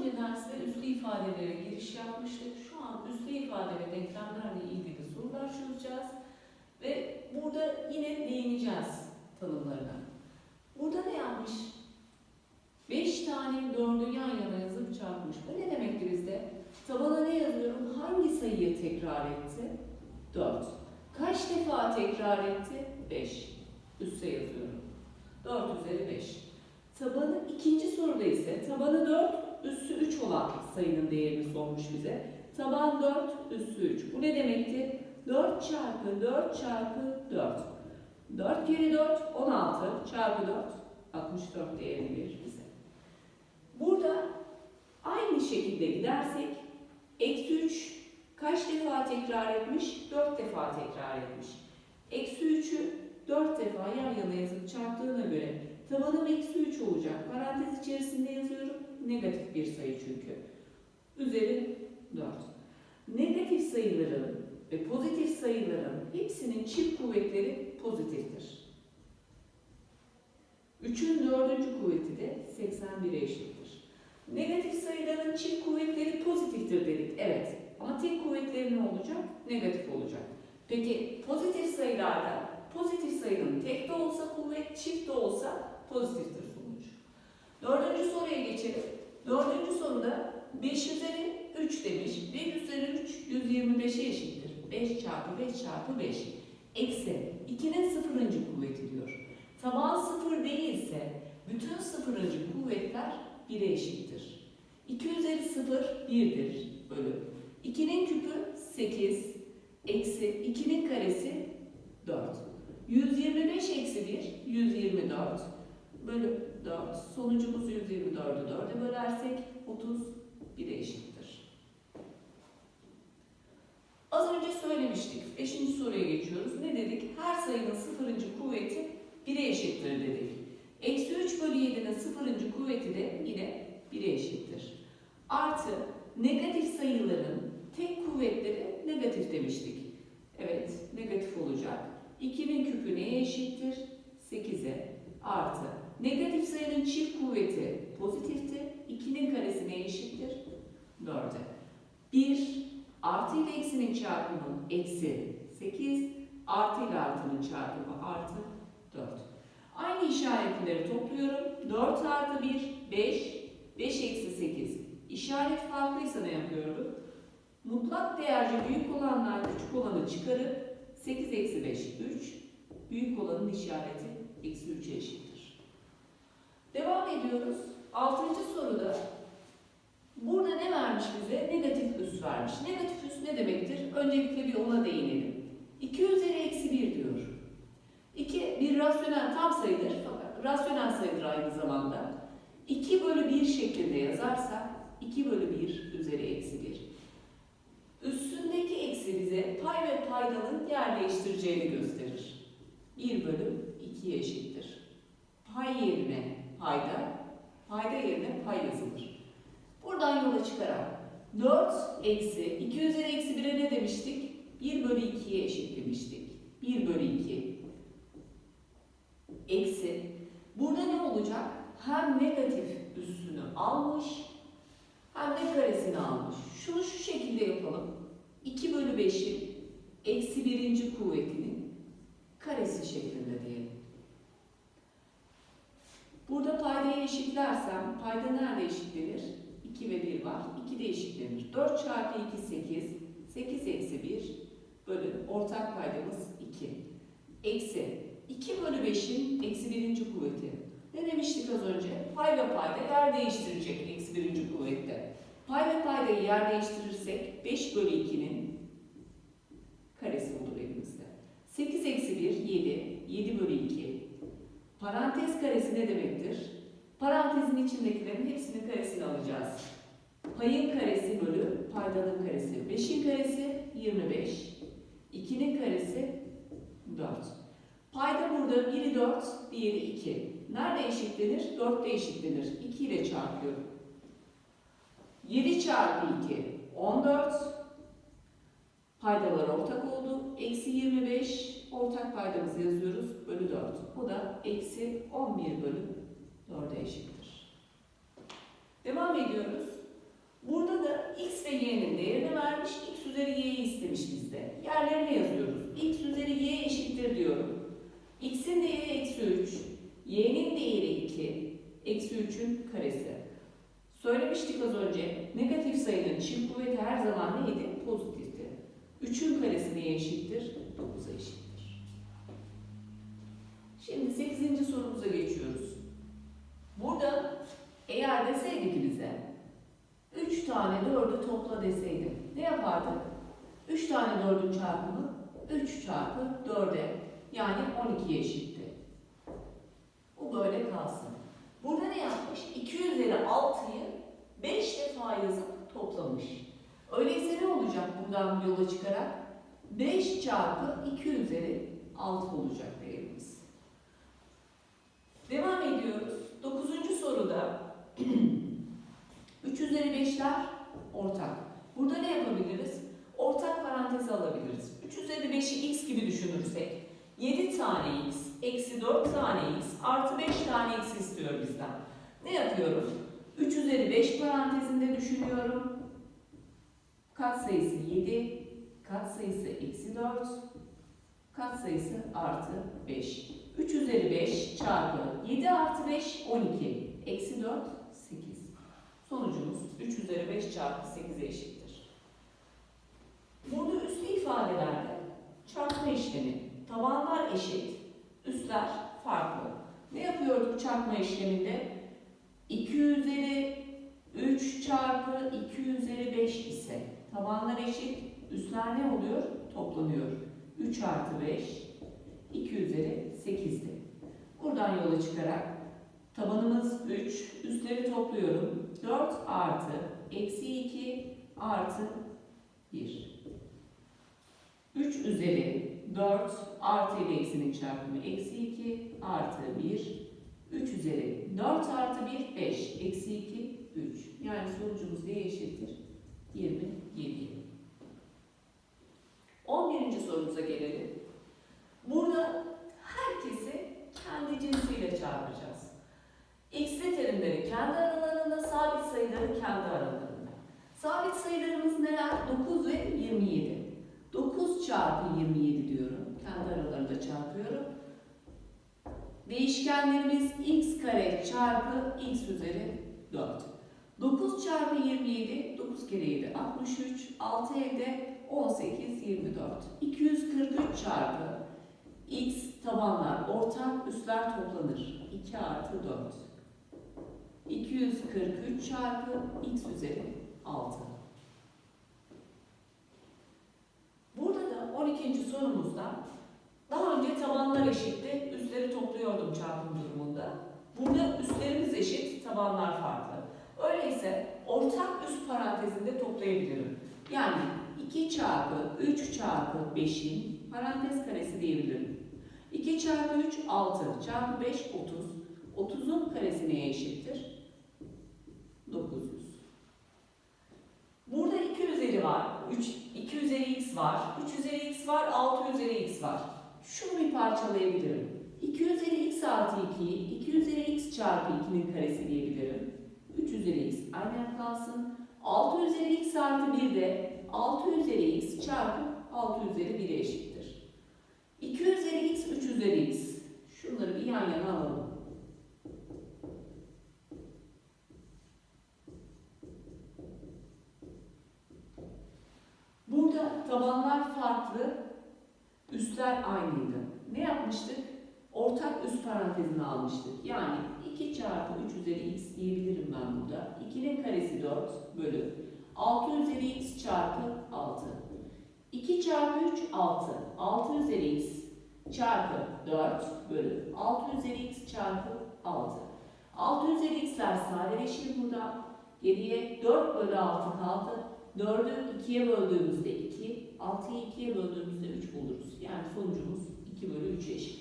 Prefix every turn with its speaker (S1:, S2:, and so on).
S1: önce derste üslü ifadelere giriş yapmıştık. Şu an üslü ifade ve denklemlerle ilgili sorular çözeceğiz. Ve burada yine değineceğiz tanımlarına. Burada ne yapmış? 5 tane dördü yan yana yazıp çarpmış. Bu ne demektir bizde? Tabana ne yazıyorum? Hangi sayıyı tekrar etti? 4. Kaç defa tekrar etti? 5. Üste yazıyorum. 4 üzeri 5. Tabanı ikinci soruda ise tabanı 4, üssü 3 olan sayının değerini sormuş bize. Taban 4, üssü 3. Bu ne demekti? 4 çarpı 4 çarpı 4. 4 kere 4, 16 çarpı 4, 64 değerini verir bize. Burada aynı şekilde gidersek, eksi 3 kaç defa tekrar etmiş? 4 defa tekrar etmiş. Eksi 3'ü 4 defa yan yana yazıp çarptığına göre tabanım eksi 3 olacak. Parantez içerisinde yazıyorum. Negatif bir sayı çünkü. Üzeri 4. Negatif sayıların ve pozitif sayıların hepsinin çift kuvvetleri pozitiftir. 3'ün dördüncü kuvveti de 81'e eşittir. Negatif sayıların çift kuvvetleri pozitiftir dedik. Evet. Ama tek kuvvetleri ne olacak? Negatif olacak. Peki pozitif sayılarda pozitif sayının tek de olsa kuvvet, çift de olsa pozitiftir. Dördüncü soruya geçelim. Dördüncü soruda 5 üzeri 3 demiş. 5 üzeri 3 125'e eşittir. 5 çarpı 5 çarpı 5. Eksi 2'nin sıfırıncı kuvveti diyor. Taban sıfır değilse bütün sıfırıncı kuvvetler 1'e eşittir. 2 üzeri 0 1'dir bölü. 2'nin küpü 8 eksi 2'nin karesi 4. 125 eksi 1 124 bölü 4. Sonucumuz 124'ü 4'e bölersek 31'e eşittir. Az önce söylemiştik. 5. soruya geçiyoruz. Ne dedik? Her sayının sıfırıncı kuvveti 1'e eşittir dedik. Eksi 3 bölü 7'nin sıfırıncı kuvveti de yine 1'e eşittir. Artı negatif sayıların tek kuvvetleri negatif demiştik. Evet, negatif olacak. 2'nin küpü neye eşittir? 8'e. Artı negatif sayının çift kuvveti pozitifti. 2'nin karesi neye eşittir? 4'e. 1 artı ile eksinin çarpımı eksi 8 artı ile artının çarpımı artı 4. Aynı işaretleri topluyorum. 4 artı 1 5 5 eksi 8. İşaret farklıysa ne yapıyorum? Mutlak değerci büyük olandan küçük olanı çıkarıp 8 eksi 5 3. Büyük olanın işareti eksi 3'e eşittir. Devam ediyoruz. Altıncı soruda burada ne vermiş bize? Negatif üs vermiş. Negatif üs ne demektir? Öncelikle bir ona değinelim. 2 üzeri eksi 1 diyor. 2 bir rasyonel tam sayıdır fakat rasyonel sayıdır aynı zamanda. 2 bölü 1 şeklinde yazarsak 2 bölü 1 üzeri eksi 1. Üstündeki eksi bize pay ve paydanın yer değiştireceğini gösterir. 1 bölü 2'ye eşittir. Pay yerine payda, payda yerine pay yazılır. Buradan yola çıkarak 4 eksi 2 üzeri eksi 1'e ne demiştik? 1 bölü 2'ye eşit demiştik. 1 bölü 2 eksi. Burada ne olacak? Hem negatif üstünü almış hem de karesini almış. Şunu şu şekilde yapalım. 2 bölü 5'in eksi birinci kuvvetinin karesi şeklinde Burada paydayı eşitlersem, payda nerede eşitlenir? 2 ve 1 var. 2 de eşitlenir. 4 çarpı 2 8. 8 eksi 1 bölü ortak paydamız 2. Eksi 2 bölü 5'in eksi birinci kuvveti. Ne demiştik az önce? Pay ve payda yer değiştirecek eksi birinci kuvvette. Pay ve paydayı yer değiştirirsek 5 bölü 2'nin karesi olur elimizde. 8 eksi 1 7. 7 bölü 2. Parantez karesi ne demektir? Parantezin içindekilerin hepsinin karesini alacağız. Payın karesi bölü paydanın karesi. 5'in karesi 25. 2'nin karesi 4. Payda burada biri 4, diğeri 2. Nerede eşitlenir? 4'te eşitlenir. 2 ile çarpıyorum. 7 çarpı 2, 14. Paydalar ortak oldu. Eksi 25, ortak paydamızı yazıyoruz. Bölü 4. Bu da eksi 11 bölü 4'e eşittir. Devam ediyoruz. y'nin değerini vermiş, x üzeri y'yi istemiş bizde. Yerlerine yazıyoruz. x üzeri y eşittir diyorum. x'in değeri eksi 3, y'nin değeri 2, eksi 3'ün karesi. Söylemiştik az önce, negatif sayının çift kuvveti her zaman neydi? Pozitifti. 3'ün karesi neye eşittir? 9'a eşittir. Şimdi 8. sorumuza geçiyoruz. Burada eğer deseydi ki bize 3 tane 4'ü topla deseydi ne yapardık? 3 tane 4'ün çarpımı 3 çarpı 4'e yani 12'ye eşitti. Bu böyle kalsın. Burada ne yapmış? 2 üzeri 6'yı 5 defa yazıp toplamış. Öyleyse ne olacak buradan yola çıkarak? 5 çarpı 2 üzeri 6 olacak değerimiz. Devam ediyoruz. 9. soruda 3 üzeri 5'ler ortak. Burada ne yapabiliriz? Ortak parantezi alabiliriz. 3 üzeri 5'i x gibi düşünürsek 7 tane x eksi 4 tane x artı 5 tane x istiyor bizden. Ne yapıyorum? 3 üzeri 5 parantezinde düşünüyorum. Kat sayısı 7, kat sayısı eksi 4, kat sayısı artı 5. 3 üzeri 5 çarpı 7 artı 5 12. Eksi 4 8. Sonucumuz 3 üzeri 5 çarpı 8'e eşittir. Burada üslü ifadelerde çarpma işlemi. Tabanlar eşit, üstler farklı. Ne yapıyorduk çarpma işleminde? 2 üzeri 3 çarpı 2 üzeri 5 ise tabanlar eşit, üstler ne oluyor? Toplanıyor. 3 artı 5, 2 üzeri 8'di. Buradan yola çıkarak tabanımız 3, üstleri topluyorum. 4 artı eksi 2 artı 1. 3 üzeri 4 artı ile eksinin çarpımı eksi 2 artı 1. 3 üzeri 4 artı 1 5 eksi 2 3. Yani sonucumuz neye eşittir? 27. 11. sorumuza gelelim. Burada herkesi kendi cinsiyle çarpacağız. X'li terimleri kendi aralarında, sabit sayıları kendi aralarında. Sabit sayılarımız neler? 9 ve 27. 9 çarpı 27 diyorum. Kendi aralarında çarpıyorum. Değişkenlerimiz x kare çarpı x üzeri 4. 9 çarpı 27, 9 kere 7, 63, 6 evde 18, 24. 243 çarpı x tabanlar ortak, üstler toplanır. 2 artı 4. 243 çarpı x üzeri 6. Burada da 12. sorumuzda daha önce tabanlar eşitti, üstleri topluyordum çarpım durumunda. Burada üstlerimiz eşit, tabanlar farklı. Öyleyse ortak üst parantezinde toplayabilirim. Yani 2 çarpı 3 çarpı 5'in parantez karesi diyebilirim. 2 çarpı 3 6 çarpı 5 30. 30'un karesi neye eşittir? 900. Burada 2 üzeri var. 3, 2 üzeri x var. 3 üzeri x var. 6 üzeri x var. Şunu bir parçalayabilirim. 2 üzeri x artı 2'yi 2 üzeri x çarpı 2'nin karesi diyebilirim. 3 üzeri x aynen kalsın. 6 üzeri x artı 1 de 6 üzeri x çarpı 6 üzeri 1'e eşittir. 2 üzeri x 3 üzeri x. Şunları bir yan yana alalım. Burada tabanlar farklı, üstler aynıydı. Ne yapmıştık? Ortak üst parantezini almıştık. Yani 2 çarpı 3 üzeri x diyebilirim ben burada. 2'nin karesi 4 bölü 6 üzeri x çarpı 6. 2 çarpı 3 6. 6 üzeri x çarpı 4 bölü 6 üzeri x çarpı 6. 6 üzeri x'ler sadeleşir burada. Geriye 4 bölü 6 kaldı. 4'ü 2'ye böldüğümüzde 2, 6'yı 2'ye böldüğümüzde 3 buluruz. Yani sonucumuz 2 bölü 3 eşit.